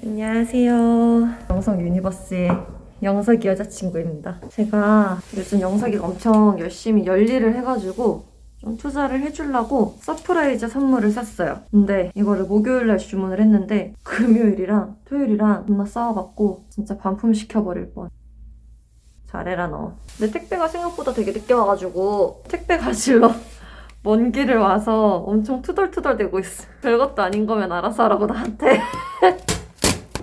안녕하세요. 영석 유니버스의 영석이 여자친구입니다. 제가 요즘 영석이가 엄청 열심히 열일을 해가지고 좀 투자를 해주려고 서프라이즈 선물을 샀어요. 근데 이거를 목요일날 주문을 했는데 금요일이랑 토요일이랑 존나 싸워갖고 진짜 반품 시켜버릴 뻔. 잘해라 너. 근데 택배가 생각보다 되게 늦게 와가지고 택배 가실러 먼 길을 와서 엄청 투덜투덜 대고 있어. 별것도 아닌 거면 알아서 하라고 나한테.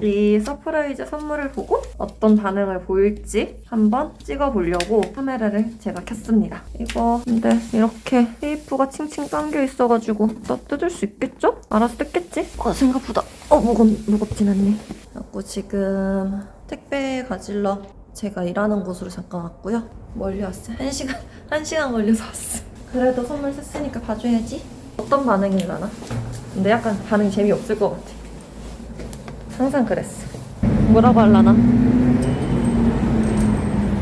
이 서프라이즈 선물을 보고 어떤 반응을 보일지 한번 찍어보려고 카메라를 제가 켰습니다. 이거 근데 이렇게 테이프가 칭칭 감겨 있어가지고 나 뜯을 수 있겠죠? 알아서 뜯겠지? 어 생각보다 어 무겁, 무겁진 않네. 그래갖고 지금 택배 가질러 제가 일하는 곳으로 잠깐 왔고요. 멀리 왔어요. 한 시간 한 시간 걸려서 왔어. 그래도 선물 샀으니까 봐줘야지. 어떤 반응이려나? 근데 약간 반응 재미없을 것 같아. 항상 그랬어. 뭐라고 할라나?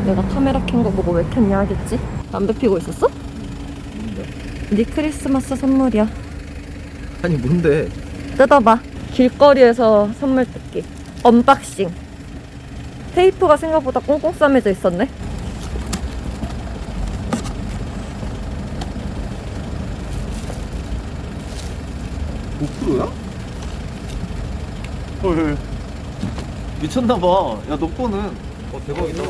내가 카메라 켠 거 보고 왜 켰냐 하겠지? 담배 피고 있었어? 네 크리스마스 선물이야. 아니 뭔데? 뜯어봐. 길거리에서 선물 뜯기. 언박싱. 테이프가 생각보다 꽁꽁 싸매져 있었네. 고프로야? 헐 미쳤나봐 야 너 거는 어 대박이다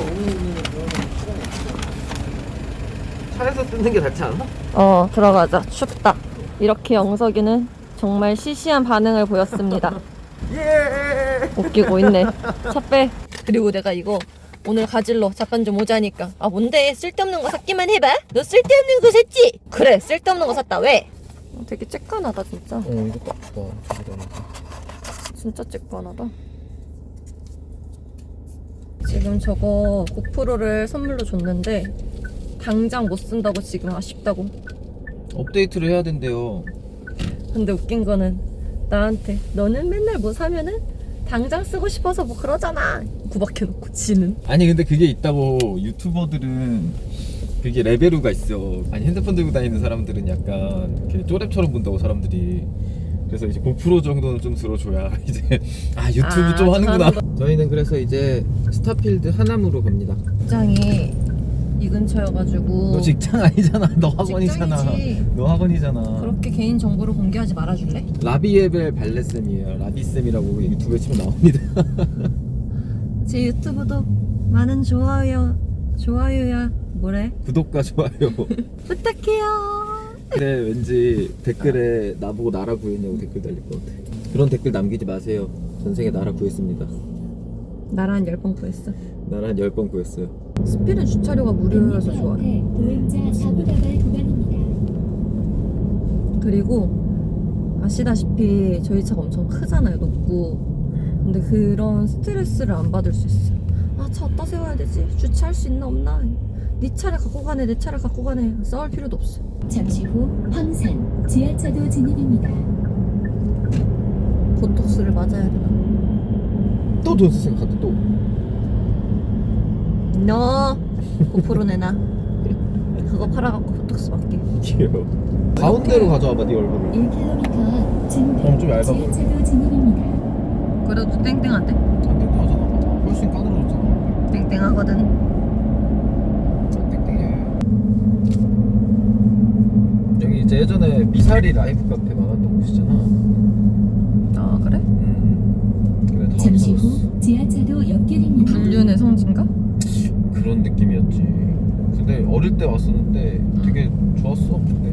차에서 뜯는 게 낫지 않아? 어, 들어가자. 춥다. 이렇게 영석이는 정말 시시한 반응을 보였습니다. 예 웃기고 있네. 차 빼. 그리고 내가 이거 오늘 가질러 잠깐 좀 오자니까. 아 뭔데 쓸데없는 거 샀기만 해봐. 너 쓸데없는 거 샀지? 그래 쓸데없는 거 샀다. 왜? 어, 되게 쬐깐하다 진짜. 어 이거 봐 진짜 쬐깐하다. 지금 저거 고프로를 선물로 줬는데 당장 못 쓴다고 지금 아쉽다고. 업데이트를 해야 된대요 근데 웃긴 거는 나한테 너는 맨날 뭐 사면은 당장 쓰고 싶어서 뭐 그러잖아. 구박해놓고 지는. 아니 근데 그게 있다고 유튜버들은 그게 레벨루가 있어 아니 핸드폰 들고 다니는 사람들은 약간 이렇게 쪼랩처럼 본다고 사람들이 그래서 이제 고프로 정도는 좀 들어줘야 이제 아 유튜브 아, 좀 하는구나. 그 저희는 그래서 이제 스타필드 하남으로 갑니다. 직장이 이 근처여가지고 너 직장 아니잖아. 너 학원이잖아. 직장이지. 너 학원이잖아. 그렇게 개인 정보를 공개하지 말아줄래? 라비에벨 발레쌤이에요. 라비쌤이라고 유튜브에 치면 나옵니다. 제 유튜브도 많은 좋아요 좋아요야. 뭐래? 구독과 좋아요. 부탁해요. 근데 왠지 댓글에 나보고 나라 구했냐고 댓글 달릴 것 같아 그런 댓글 남기지 마세요 전생에 나라 구했습니다 나랑 열번 구했어. 나라 한 10번 구했어요 스피드 주차료가 무료여서 좋아요. 보행자 사고 다발 구간입니다. 그리고 아시다시피 저희 차가 엄청 크잖아요, 높고. 근데 그런 스트레스를 안 받을 수 있어요. 아, 차 어디다 세워야 되지? 주차할 수 있나 없나? 네 차를 갖고 가네, 내 차를 갖고 가네. 싸울 필요도 없어. 잠시 후 황산 지하차도 진입입니다. 보톡스를 맞아야 되나? 또돈쓸 생각한다 또 너 고프로 내놔. 그거 팔아갖고 보톡스 받게. 귀여워 가운데로 가져와봐 네 얼굴을 1km 진도 그럼 좀 얇아 보여. 지하차도 진입입니다. 그래도 땡땡한데? 안 땡땡하잖아 훨씬 까다로웠잖아 땡땡하거든. 안 땡땡해 여기 이제 미사리 라이브 카페 많았던 곳이잖아 아, 그래? 음. 그래 다 잠시 없어졌어 후 지하차도 옆길입니다. 불륜의 성지인가? 그런 느낌이었지. 근데 어릴 때 왔었는데 되게 좋았어. 근데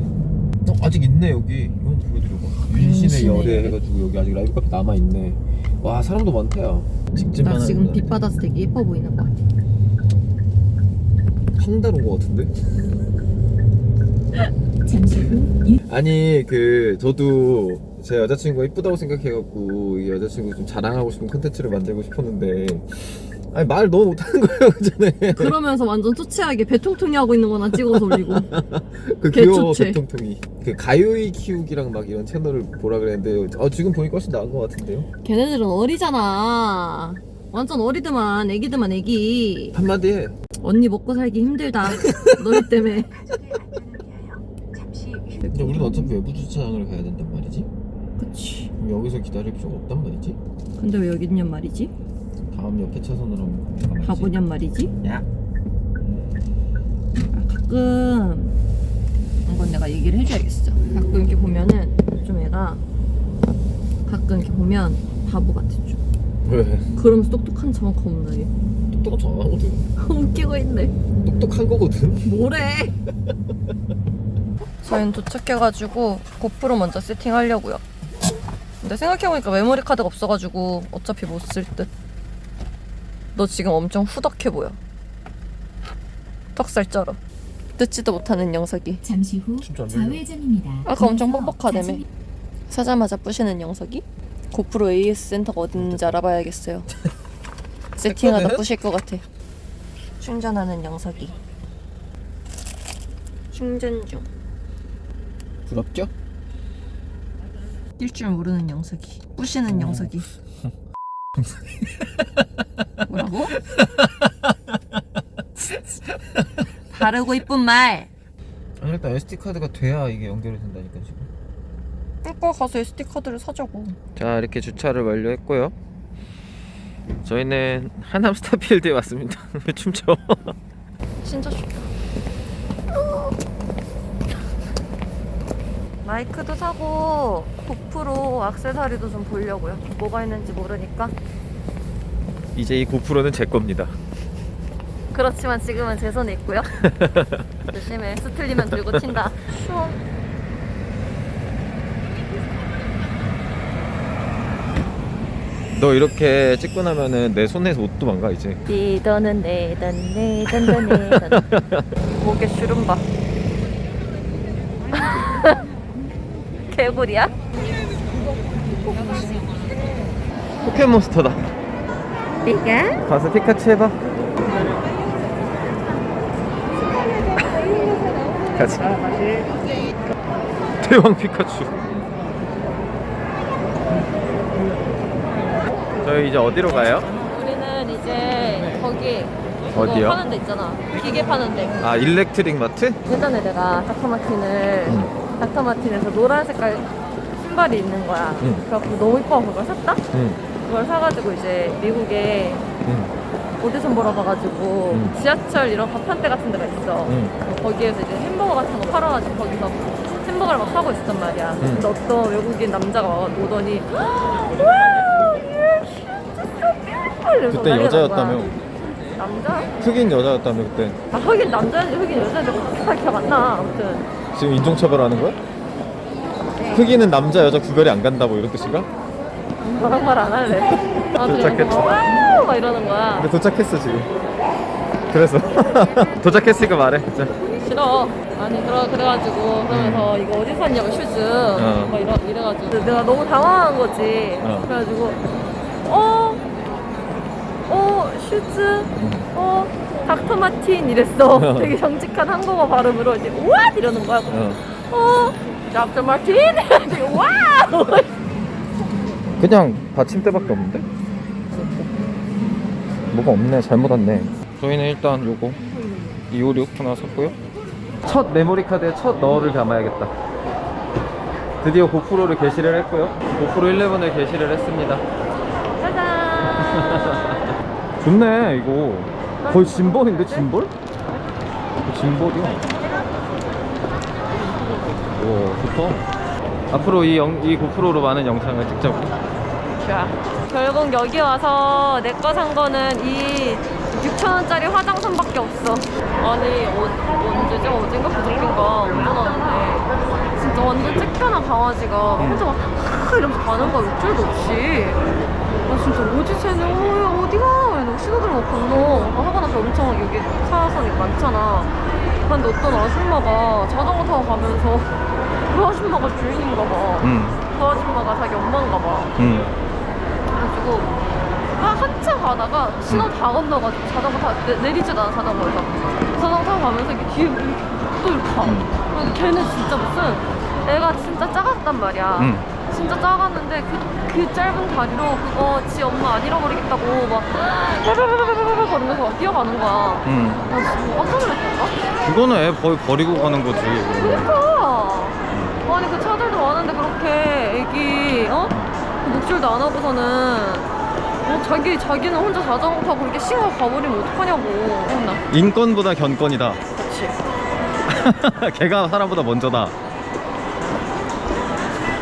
어, 아직 있네 여기. 이거 보여드려봐. 윤신의 윤신의 열애. 해가지고 여기 아직 라이브 카페 남아 있네. 와 사람도 많다야. 직진만 나 지금 하는 빛 받아서 되게 예뻐 보이는 것 같아. 황달 온것 같은데? 유- 아니 그 저도 제 여자친구가 이쁘다고 생각해갖고 이 여자친구 좀 자랑하고 싶은 콘텐츠를 만들고 싶었는데 아니 말 너무 못하는 거예요 그 전에. 그러면서 완전 초췌하게 배통통이 하고 있는 거나 찍어서 올리고. 그 귀여워 개초체. 배통통이. 그 가요이 키우기랑 막 이런 채널을 보라 그랬는데 어, 지금 보니까 훨씬 나은 것 같은데요? 걔네들은 어리잖아. 완전 어리드만, 애기드만 애기. 한마디 해. 언니 먹고 살기 힘들다. 너희 때문에. 근데 우리는 어차피 외부 주차장을 가야 된단 말이지. 그치. 그럼 여기서 기다릴 필요가 없단 말이지. 근데 왜 여기 있냔 말이지? 다음 옆에 차선으로 가면 바보냔 말이지? 야 아, 가끔 이건 내가 얘기를 해줘야겠어. 가끔 이렇게 보면은 좀 애가 가끔 이렇게 보면 바보 같아 좀. 왜? 그러면서 똑똑한 척 겁나 얘. 똑똑한 척안 하거든 웃기고 있네. 똑똑한 거거든 뭐래? 저희는 도착해가지고 고프로 먼저 세팅하려고요. 근데 생각해보니까 메모리 카드가 없어가지고 어차피 못 쓸 듯. 너 지금 엄청 후덕해 보여. 턱살 쩔어. 듣지도 못하는 영석이. 잠시 후 진짜 안 들려. 좌회전입니다. 아까 엄청 뻑뻑하다며. 사자마자 부시는 영석이? 고프로 AS 센터가 어딘지 알아봐야겠어요. 세팅하다 했거든? 부실 것 같아. 충전하는 영석이. 충전 중. 부럽죠? 뛸 줄 모르는 영석이. 부시는 영석이. 뭐라고? 바르고 이쁜 말. 아니 일단 SD카드가 돼야 이게 연결이 된다니까 지금 꿀꺽 가서 SD 카드를 사자고. 자 이렇게 주차를 완료했고요 저희는 하남 스타필드에 왔습니다 왜 춤춰 진짜 좋다. 마이크도 사고 고프로 악세사리도 좀 보려고요. 뭐가 있는지 모르니까. 이제 이 고프로는 제 겁니다 그렇지만 지금은 제 손에 있고요. 조심해. 스틀리면 들고 튄다. 추워. 너 이렇게 찍고 나면은 내 손에서 옷 도 망가 이제 뛰더는 내던 내던 내던 목에 주름 봐 개구리야? 포켓몬스터다 네가? 가서 피카츄 해봐 같이 대왕 피카츄 저희 이제 어디로 가요? 우리는 이제 거기 그거 어디요? 파는 데 있잖아 기계 파는 데 아 일렉트릭 마트? 예전에 내가 닥터마틴을 응. 닥터 마틴에서 노란 색깔 신발이 있는 거야 응. 그래갖고 너무 이뻐서 그걸 샀다? 응, 그걸 사가지고 이제 미국에 응, 오디션 보러 가가지고 응. 지하철 이런 가판대 같은 데가 있어 응. 거기에서 이제 햄버거 같은 거 팔아가지고 거기서 햄버거를 막 사고 있었단 말이야. 응. 근데 어떤 외국인 남자가 와- 오더니 와우, you're so beautiful 이러면서 그때 난리가 난 여자였다며 거야. 남자? 흑인 여자였다며 그때 아 흑인 남자인지 흑인 여자인지 잘 기억 안 나. 아무튼 지금 인종차별하는 거야? 흑인은 남자 여자 구별이 안 간다 뭐 이런 뜻인가? 너랑 말 안 할래. 아무튼 도착했다. 와우 막 이러는 거야. 근데 도착했어 지금 그래서 도착했으니까 말해 진짜 싫어. 아니 그래 그래가지고 그러면서 이거 어디 샀냐고 슈즈 어. 막 이래 이래가지고 내가 너무 당황한 거지. 어. 그래가지고 어, 어 슈즈, 어 닥터 마틴 이랬어. 어. 되게 정직한 한국어 발음으로 이제 what 이러는 거야. 어. 어 닥터 마틴. 되게 와우. 그냥 받침대밖에 없는데? 뭐가 없네 잘못 왔네 저희는 일단 요거 256 하나 샀고요 첫 메모리 카드에 첫 너를 담아야겠다 드디어 고프로를 게시를 했고요 고프로 11을 게시를 했습니다 짜잔. 좋네 이거 거의 짐벌인데 짐벌? 짐벌이야 와 좋다 앞으로 이, 영, 이 고프로로 많은 영상을 찍자고 자, 결국 여기 와서 내 거 산 거는 이 6,000원짜리 화장솜밖에 없어. 아니, 어, 언제죠? 어젠가 그저께인가 운전하는데 진짜 완전 쬐끈한 강아지가 혼자 막 하하 이러면서 가는 거야, 욕줄도 없이. 아, 진짜 뭐지, 쟤는? 어, 야, 어디가? 신호등 못 건너. 아, 하고 나서 엄청 여기 차선이 많잖아. 근데 어떤 아줌마가 자전거 타고 가면서 그 아줌마가 주인인가 봐. 응, 그 아줌마가 자기 엄마인가 봐. 응. 그래가지고 한 한참 가다가 신호 다 건너가지고 자전거 타 내, 내리지도 않아 자전거에서 자전거 타고 가면서 이렇게 뒤에 또 이렇게 가 근데 걔는 진짜 무슨 애가 진짜 작았단 말이야 응. 진짜 작았는데 그, 그 짧은 다리로 그거 지 엄마 안 잃어버리겠다고 막 거리면서 막 뛰어가는 거야 응. 나 진짜 깜짝 놀랐다니까 그거는 애 거의 버리고 가는 거지. 그러니까 아니 그 차들도 많은데 그렇게 애기 어? 그 목줄도 안 하고서는 자기 자기는 혼자 자전거 타고 그렇게 신고 가버리면 어떡하냐고. 맨날. 인권보다 견권이다. 그렇지. 걔가 사람보다 먼저다.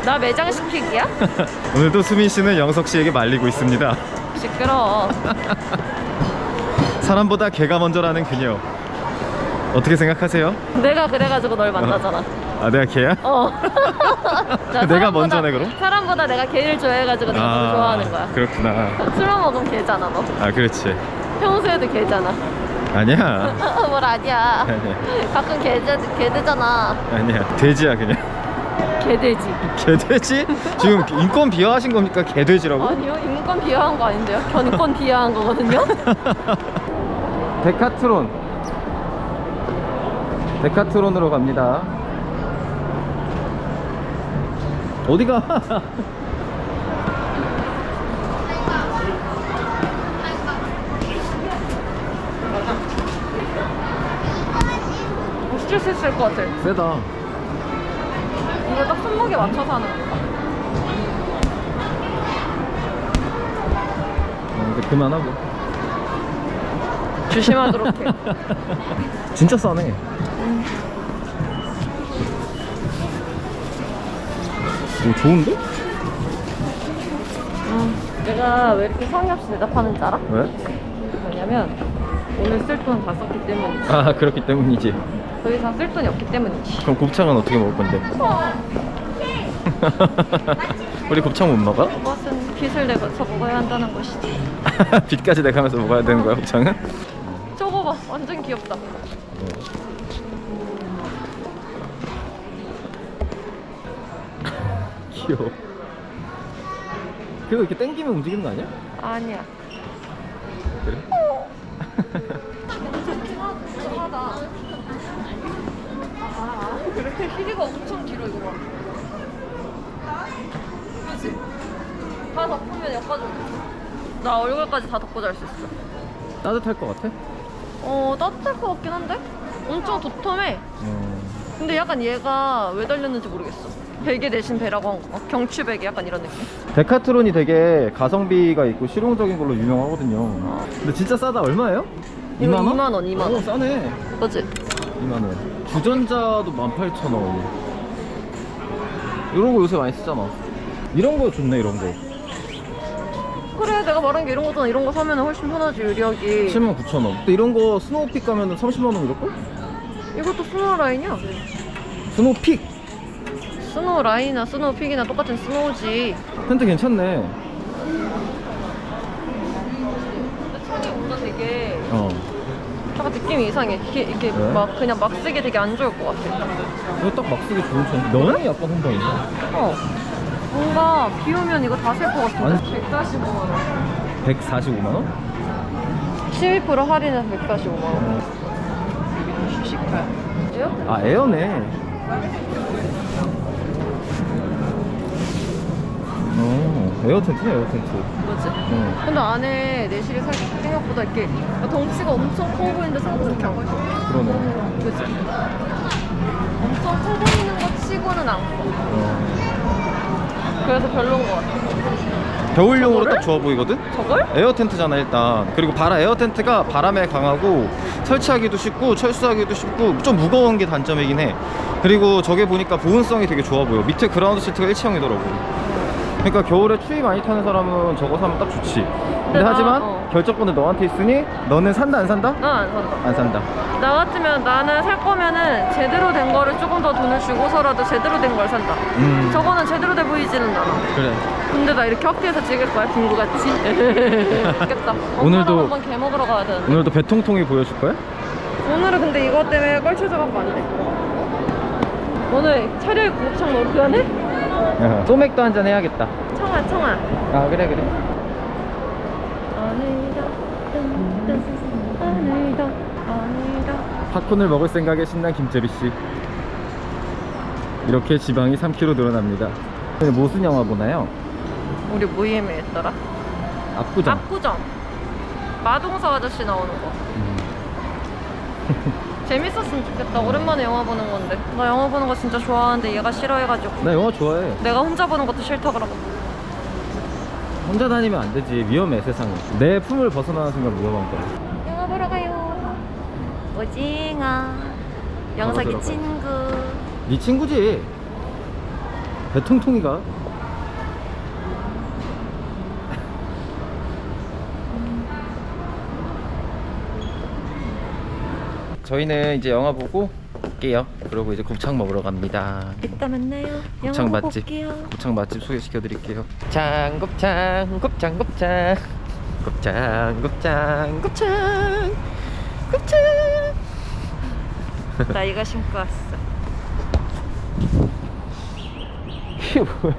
나 매장 시키기야? 오늘도 수민 씨는 영석 씨에게 말리고 있습니다. 시끄러. 사람보다 걔가 먼저라는 그녀. 어떻게 생각하세요? 내가 그래가지고 널 만나잖아. 아 내가 걔야? 어. 나 내가 사람보다- 먼저네, 그럼? 사람보다 내가 걔를 좋아해가지고 내가 너 좋아하는 거야. 그렇구나. 술만 먹으면 걔잖아 너. 아 그렇지. 평소에도 걔잖아. 아니야. 뭘 아니야. 아니야. 가끔 걔들 걔들잖아. 아니야. 돼지야 그냥. 걔돼지. 개돼지? 지금 인권 비하하신 겁니까? 개돼지라고? 아니요 인권 비하한 거 아닌데요. 견권 비하한 거거든요. 데카트론. 데카트론으로 갑니다. 어디가? 뭐 스트레스 있을 것 같아. 세다. 이거 딱 손목에 맞춰서 하는 거. 어, 이제 그만하고. 조심하도록 해. 진짜 싸네. 오 좋은데? 내가 왜 이렇게 성의 없이 대답하는 줄 알아? 왜? 왜냐면 오늘 쓸 돈 다 썼기 때문이지. 아 그렇기 때문이지. 더 이상 쓸 돈이 없기 때문이지. 그럼 곱창은 어떻게 먹을 건데? 우리 곱창 못 먹어? 그것은 빚을 내서 먹어야 한다는 것이지. 빚까지 내가면서 먹어야 되는 거야 곱창은? 저거 봐, 완전 귀엽다. 귀여워. 그거 이렇게 땡기면 움직이는 거 아니야? 아니야. 그래? 하다. 그래? 길이가 엄청 길어 이거 봐. 그지? 다 덮으면 여기까지. 나 얼굴까지 다 덮고 잘 수 있어. 따뜻할 것 같아? 어 따뜻할 것 같긴 한데? 엄청 도톰해. 음. 근데 약간 얘가 왜 달렸는지 모르겠어. 베개 대신 배라고 한 거. 경추 베개 약간 이런 느낌. 데카트론이 되게 가성비가 있고 실용적인 걸로 유명하거든요. 근데 진짜 싸다. 얼마예요? 이거 2만 원? 2만 원, 2만 원. 오, 싸네. 그지? 2만 원. 주전자도 18,000원. 이런 거 요새 많이 쓰잖아. 이런 거 좋네, 이런 거. 그래 내가 말한 게 이런 거잖아. 이런 거 사면 훨씬 편하지 유리하기. 79,000원. 근데 이런 거 스노우픽 가면은 30만 원 이럴걸? 이것도 스노우 라인이야. 스노우픽! 스노우 라인이나 스노우 픽이나 똑같은 스노우지. 텐트 괜찮네. 근데 차이 뭔가 되게 어. 약간 느낌이 이상해. 이게, 이게 왜? 막 그냥 막 쓰기 되게 안 좋을 것 같아. 이거 딱 막 쓰기 좋은 천. 면이 약간 혼동이네. 어. 뭔가 비 오면 이거 다쓸것 같은데. 아니. 145만 원. 145만 원? 12% 할인해서 145만 원. 휴식할. 에어? 아 에어네. 어 에어 텐트네 에어 텐트. 그지? 어 근데 안에 내실이 살짝 생각보다 이렇게 덩치가 엄청 커 보이는데 생각보다 이렇게 안 커. 그러네. 그지? 엄청 커 보이는 것 치고는 안 커. 어. 그래서 별로인 것 같아. 겨울용으로 저거를? 딱 좋아 보이거든? 저걸? 에어 텐트잖아 일단. 그리고 바라 에어 텐트가 바람에 강하고 설치하기도 쉽고 철수하기도 쉽고 좀 무거운 게 단점이긴 해. 그리고 저게 보니까 보온성이 되게 좋아 보여. 밑에 그라운드 시트가 일체형이더라고. 그러니까 겨울에 추위 많이 타는 사람은 저거 사면 딱 좋지. 근데 나- 하지만 어. 결정권은 너한테 있으니 너는 산다 안 산다? 난 안 산다. 안 산다. 나 같으면 나는 살 거면은 제대로 된 거를 조금 더 돈을 주고서라도 제대로 된 걸 산다. 음. 저거는 제대로 돼 보이지는 않아. 그래. 근데 나 이렇게 학교에서 찍을 거야, 빙구같이. 좋겠다. 오늘도- 오늘도 한번 개 먹으러 가야 되는데. 오늘도 배통통이 보여줄 거야? 오늘은 근데 이것 때문에 껄쳐져갖고 안 돼. 오늘 차려입고 곱창 먹으러 가네? 소맥도 한잔 해야겠다. 청아, 청아. 아 그래 그래. 뜬뜬. 팝콘을 먹을 생각에 신난 김재비 씨. 이렇게 지방이 3kg 늘어납니다. 오늘 무슨 영화 보나요? 우리 모임에 있더라. 압구정. 압구정. 마동석 아저씨 나오는 거. 음. 재밌었으면 좋겠다. 오랜만에 영화 보는 건데. 나 영화 보는 거 진짜 좋아하는데 얘가 싫어해가지고. 나 영화 좋아해. 내가 혼자 보는 것도 싫다 그러고. 혼자 다니면 안 되지 위험해 세상에 내 품을 벗어나는 순간 위험한 거야 영화 보러 가요. 오징어. 영석이 들어가요. 친구. 네 친구지 배통통이가 저희는 이제 영화 보고 올게요 그리고 이제 곱창 먹으러 갑니다 이따 만나요. 곱창 영화 보고 맛집 올게요. 곱창 맛집 소개시켜 드릴게요 곱창 곱창 곱창 곱창 곱창 곱창 곱창 곱창 나 이거 신고 왔어. 이게 뭐야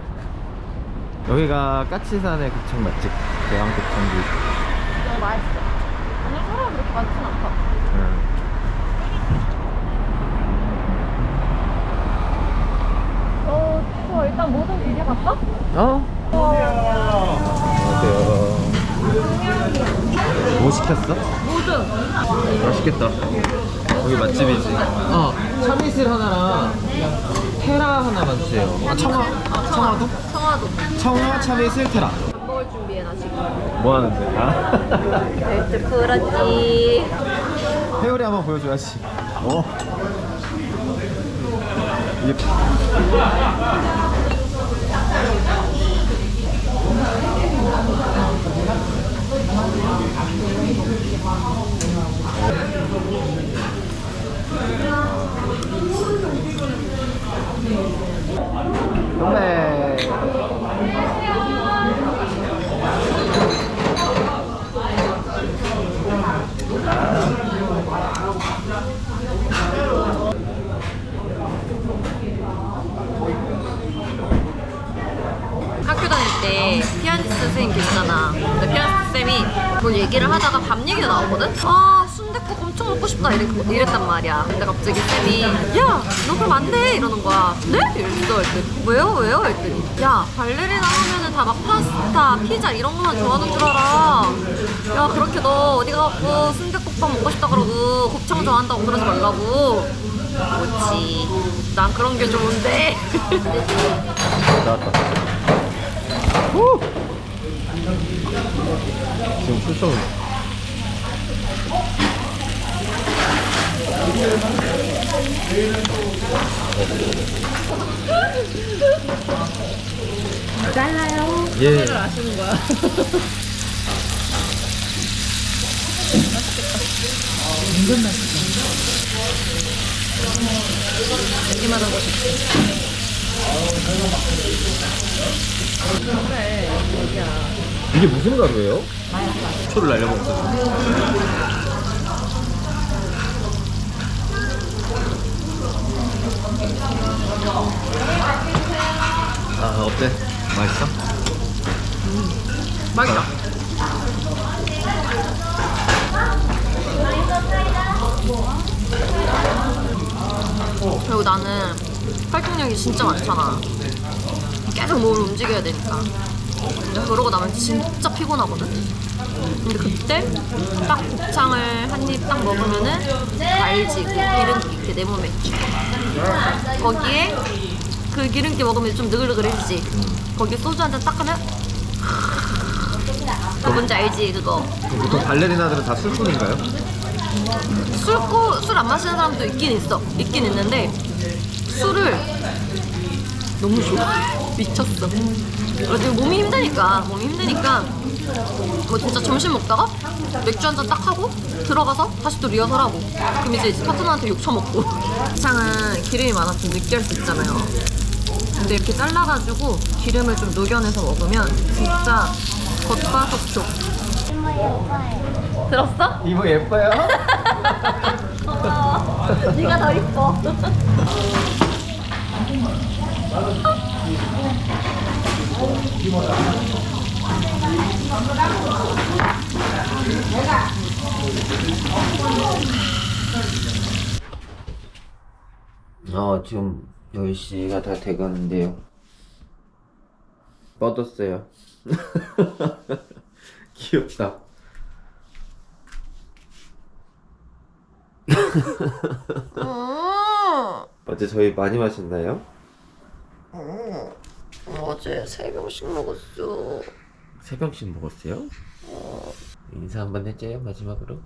여기가 까치산의 곱창 맛집 대왕 곱창구 너무 맛있어. 오늘 사람 그렇게 많진 않다. 응. 어, 저 일단 모든 비벼 갈까? 어? 안녕하세요 뭐 시켰어? 모든. 맛있겠다 여기 맛집이지 어 참이슬 하나랑 테라 하나만 주세요 아 청아 청아도? 청아도. 청아 참이슬 테라 밥 먹을 준비해 나 지금. 뭐 하는데? 아? 벨트 풀었지. 회오리 한번 보여줘야지 어 이게 동네 학교 다닐 때 피아니스트 선생님 계시잖아. 근데 피아니스트 쌤이 뭘 얘기를 하다가 밥 얘기가 나오거든? 아, 순댓국 엄청 먹고 싶다 이랬, 이랬단 말이야. 근데 갑자기 쌤이 야, 너 그럼 안 돼! 이러는 거야. 네? 이랬어. 했더니 왜요? 왜요? 했더니 야, 발레리나 하면은 다 막 파스타, 피자 이런 거만 좋아하는 줄 알아. 야, 그렇게 너 어디 가갖고 순댓국밥 먹고 싶다 그러고 곱창 좋아한다고 그러지 말라고. 그렇지. 난 그런 게 좋은데. 나왔다. 후! 지금 출석을 잘라요. 예. 아시는 거야. 맛있어. 얘기만 하고 싶지. 그래, 야 이게 무슨 가루예요? 초를 날려먹었어. 아 어때? 맛있어? 맛있다. 그리고 나는 활동량이 진짜 많잖아. 계속 몸을 움직여야 되니까. 그러고 나면 진짜 피곤하거든. 근데 그때 딱 곱창을 한 입 딱 먹으면은 알지 그 기름기 내 몸에 거기에 그 기름기 먹으면 좀 느글느글해지지. 거기에 소주 한 잔 딱 하면 그 뭔지 알지 그거. 보통 발레리나들은 다 술꾼인가요? 술술 안 마시는 사람도 있긴 있어. 있긴 있는데 술을 너무 좋아. 미쳤어. 어, 지금 몸이 힘드니까 몸이 힘드니까 뭐 진짜 점심 먹다가 맥주 한 잔 딱 하고 들어가서 다시 또 리허설하고 그럼 이제 파트너한테 욕 처먹고 창은 기름이 많아서 좀 느끼할 수 있잖아요 근데 이렇게 잘라가지고 기름을 좀 녹여내서 먹으면 진짜 겉바속촉 들었어? 이거 예뻐요? 네가 더 이뻐. 어, 지금 10시가 다 돼가는데요. 뻗었어요. 귀엽다. 어제 저희 많이 마셨나요? 어제 세 병씩 먹었어. 세 병씩 먹었어요? 인사 한번 해줘요 마지막으로